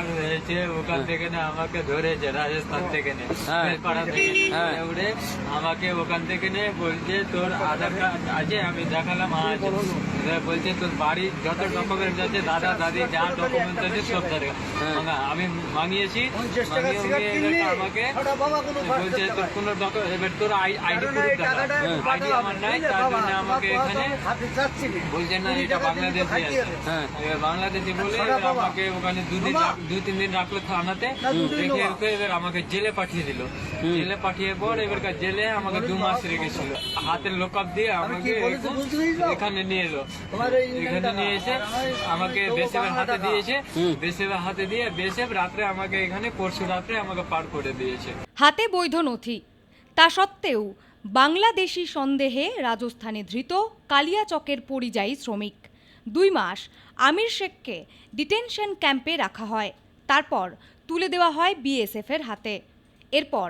কাণ্ড হয়েছে ওখান থেকে না আমাকে ধরেছে রাজস্থান থেকে নে। হ্যাঁ। পাড়া থেকে হ্যাঁ। উড়ে আমাকে ওখান থেকে নে বলছে তোর আধার কার্ড আছে আমি দেখালাম আছে। বলছে তোর বাড়ি যত ডকুমেন্ট আছে দাদা দাদি যা ডকুমেন্ট আছে সব দরকার হ্যাঁ। আমি উড়িয়ে আমাকে বলছে তোর কোনো এবার তোর আইডি প্রুফ আইডি আমার নাই তার জন্য আমাকে এখানে বলছে না এটা বাংলাদেশে আছে হ্যাঁ বাংলাদেশি বলে আমাকে ওখানে দুদিন দুই তিন দিন রাখল থানাতে। রেখে ওকে এবার আমাকে জেলে পাঠিয়ে দিল। জেলে পাঠিয়ে পর এবার জেলে আমাকে দু মাস রেখেছিল। হাতের লোকআপ দিয়ে আমাকে এখানে নিয়ে এলো। এখানে নিয়ে এসে আমাকে বেসেবের হাতে দিয়েছে। বেসেবের হাতে দিয়ে বেসেব রাত্রে আমাকে এখানে পরশু রাত্রে আমাকে পার করে দিয়েছে। হাতে বৈধ নথি। তা সত্ত্বেও বাংলাদেশি সন্দেহে রাজস্থানে ধৃত কালিয়াচকের পরিযায়ী শ্রমিক। দুই মাস আমির শেখকে ডিটেনশন ক্যাম্পে রাখা হয়। তারপর তুলে দেওয়া হয় বিএসএফের হাতে। এরপর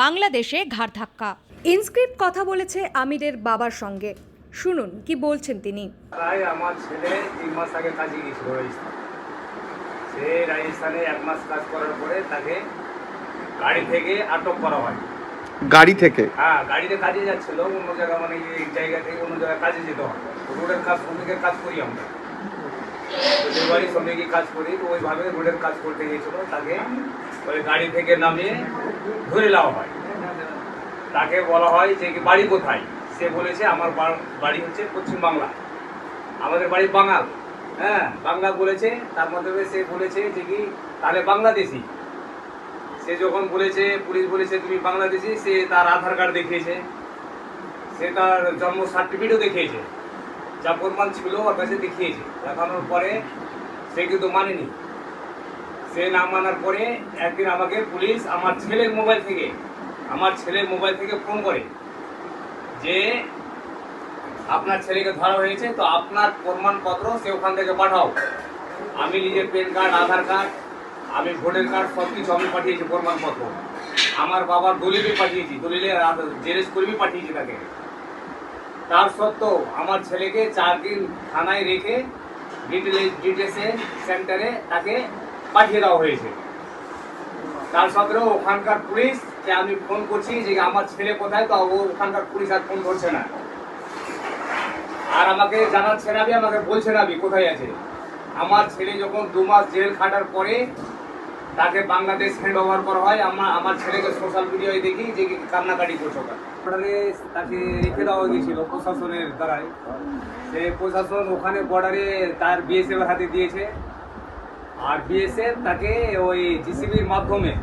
বাংলাদেশে ঘাড় ধাক্কা। ইনস্ক্রিপ্ট কথা বলেছে আমিরের বাবার সঙ্গে। শুনুন কি বলছেন তিনি। প্রায় আমার ছেলে তিন মাস আগে কাজে গিয়েছিল রাজস্থান। সে রাজস্থানে এক মাস কাজ করার পরে তাকে গাড়ি থেকে আটক করা হয়। গাড়ি থেকে? হ্যাঁ গাড়িতে কাজে যাচ্ছিল অন্য জায়গা মানে এই জায়গা থেকে অন্য জায়গায় কাজে যেতে হয়। রোডের কাজ শ্রমিকের কাজ করি আমরা। বাড়ি শ্রমিকের কাজ করি, তো ওইভাবে রোডের কাজ করতে গিয়েছিল। তাকে ওই গাড়ি থেকে নামিয়ে ধরে নেওয়া হয়। তাকে বলা হয় যে কি বাড়ি কোথায়? সে বলেছে, আমার বাড়ি হচ্ছে পশ্চিম বাংলা আমাদের বাড়ি বাঙাল। হ্যাঁ বাংলা বলেছে, তার মাধ্যমে সে বলেছে যে কি, তাহলে বাংলাদেশি। সে যখন বলেছে, পুলিশ বলেছে, তুমি বাংলাদেশি? সে তার আধার কার্ড দেখিয়েছে। সে তার জন্ম সার্টিফিকেটও দেখিয়েছে। যা প্রমাণ ছিল ওর কাছে দেখিয়েছে। দেখানোর পরে সে কিন্তু মানেনি। সে না মানার পরে একদিন আমাকে পুলিশ আমার ছেলের মোবাইল থেকে, আমার ছেলের মোবাইল থেকে ফোন করে যে আপনার ছেলেকে ধরা হয়েছে, তো আপনার প্রমাণপত্র সে ওখান থেকে পাঠাও। আমি নিজের প্যান কার্ড আধার কার্ড আমি ভোটার কার্ড সব কিছু আমি পাঠিয়েছি প্রমাণপত্র। আমার বাবার দলিলে পাঠিয়েছি, দলিলে জেরেস করেই পাঠিয়েছি তাকে। তার সত্ত্বেও আমার ছেলেকে চার দিন থানায় রেখে ডিটেলে ডিটেলসে সেন্টারে তাকে পাঠিয়ে দেওয়া হয়েছে। তার সত্ত্বেও ওখানকার পুলিশ যে আমি ফোন করছি যে আমার ছেলে কোথায়, তো ও ওখানকার পুলিশ আর ফোন করছে না। আর আমাকে জানাচ্ছে না আমাকে বলছে না কোথায় আছে। আমার ছেলে যখন দু মাস জেল খাটার পরে তাকে বাংলাদেশ হ্যান্ড ওভার করা হয়। আমার আমার ছেলেকে সোশ্যাল মিডিয়ায় দেখি যে কান্নাকাটি করছে বর্ডারে তাকে রেখে দেওয়া গিয়েছিল প্রশাসনের দ্বারাই সে প্রশাসন ওখানে বর্ডারে তার বিএসএফ হাতে দিয়েছে। আর বিএসএফ তাকে ওই জিসিবির মাধ্যমে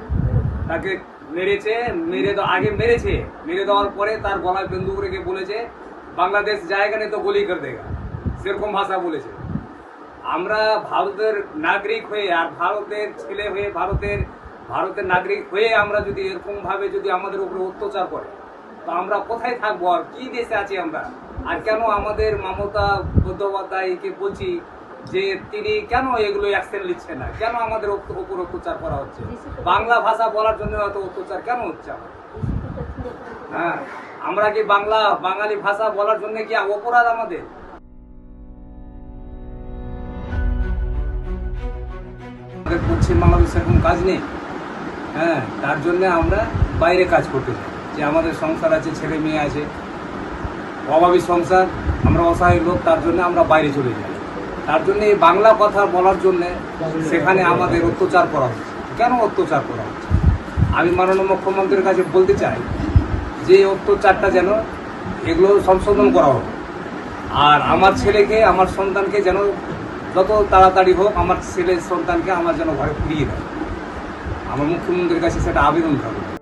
তাকে মেরেছে। মেরে দেওয়া- আগে মেরেছে। মেরে দেওয়ার পরে তার গলায় বন্দুক রেখে বলেছে, বাংলাদেশ জায়গা নেই তো গুলি করে দেগা। সেরকম ভাষা বলেছে। আমরা ভারতের নাগরিক হয়ে আর ভারতের ছেলে হয়ে ভারতের ভারতের নাগরিক হয়ে আমরা যদি এরকম ভাবে যদি আমাদের উপরে অত্যাচার করে, তো আমরা কোথায় থাকব আর কি দেশে আছি আমরা? আর কেন আমাদের মমতা বন্দ্যোপাধ্যায়কে বলছি যে তিনি কেন এগুলো অ্যাকশন নিচ্ছে না? কেন আমাদের উপর অত্যাচার করা হচ্ছে? বাংলা ভাষা বলার জন্য এত অত্যাচার কেন হচ্ছে হ্যাঁ আমরা কি বাংলা, বাঙালি ভাষা বলার জন্য কি অপরাধ আমাদের? আমাদের পশ্চিম বাংলাদেশে সেরকম কাজ নেই। হ্যাঁ তার জন্য আমরা বাইরে কাজ করতে চাই। যে আমাদের সংসার আছে, ছেলে মেয়ে আছে, অভাবী সংসার, আমরা অসহায় লোক, তার জন্য আমরা বাইরে চলে যাই। তার জন্য এই বাংলা কথা বলার জন্য সেখানে আমাদের অত্যাচার করা হচ্ছে। কেন অত্যাচার করা হচ্ছে? আমি মাননীয় মুখ্যমন্ত্রীর কাছে বলতে চাই যে অত্যাচারটা যেন এগুলো সংশোধন করা হোক। আর আমার ছেলেকে, আমার সন্তানকে যেন যত তাড়াতাড়ি হোক আমার ছেলে সন্তানকে আমার যেন ঘরে ফিরিয়ে দেয়। আমার মুখ্যমন্ত্রীর কাছে সেটা আবেদন থাকবে।